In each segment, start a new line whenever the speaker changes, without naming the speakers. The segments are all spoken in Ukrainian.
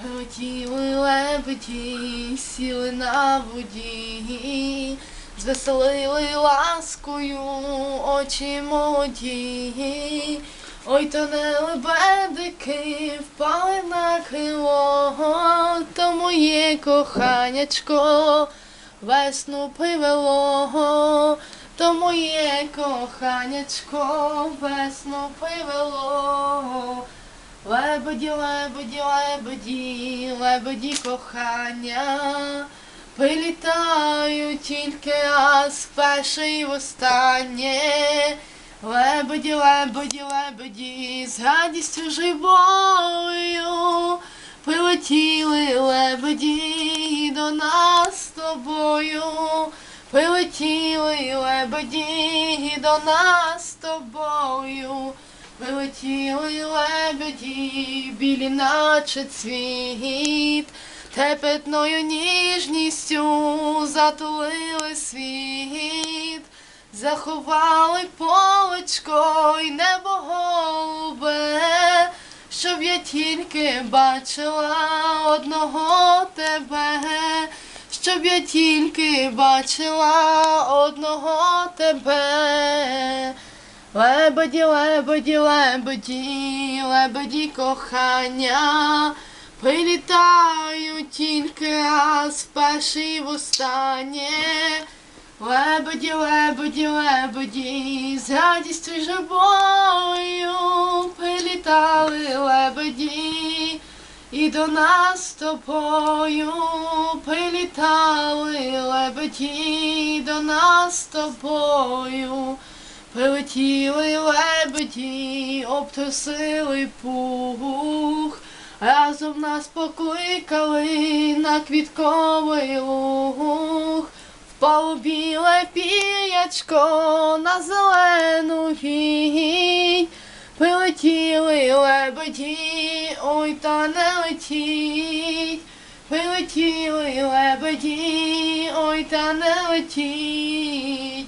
Прилетіли лебеді, сіли на воді, звеселили ласкою очі молоді. Ой, то не лебедики впали на крило, то моє коханячко весну привело, то моє коханячко весну привело. Лебеді, лебеді, лебеді, лебеді кохання, прилітають тільки раз вперше і востаннє. Лебеді, лебеді, лебеді, з радістю живою, прилетіли лебеді до нас з тобою, прилетіли лебеді до нас з тобою. Прилетіли лебеді, білі наче цвіт, трепетною ніжністю затулили світ, заховали полечко й небо голубе, щоб я тільки бачила одного тебе, щоб я тільки бачила одного тебе. Лебеді, лебеді, лебеді, лебеді кохання, прилітають тільки раз вперше і востаннє. Лебеді, лебеді, лебеді, з радістю й журбою прилітали лебеді, і до нас з тобою прилітали лебеді, до нас з тобою. Прилетіли лебеді, обтрусили пух, разом нас покликали на квітковий луг, впало біле пірячко на зелену гінь. Прилетіли лебеді, ой та не летіть. Прилетіли лебеді, ой та не летіть.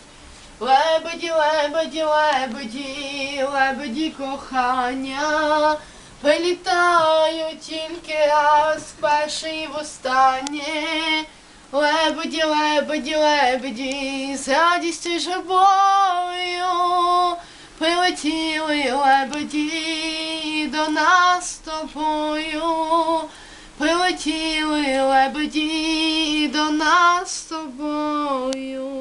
Лебеді, лебеді, лебеді, лебеді кохання, прилітають тільки раз вперше і востаннє. Лебеді, лебеді, лебеді, з радістю й журбою прилетіли лебеді до нас з тобою. Прилетіли лебеді до нас з тобою.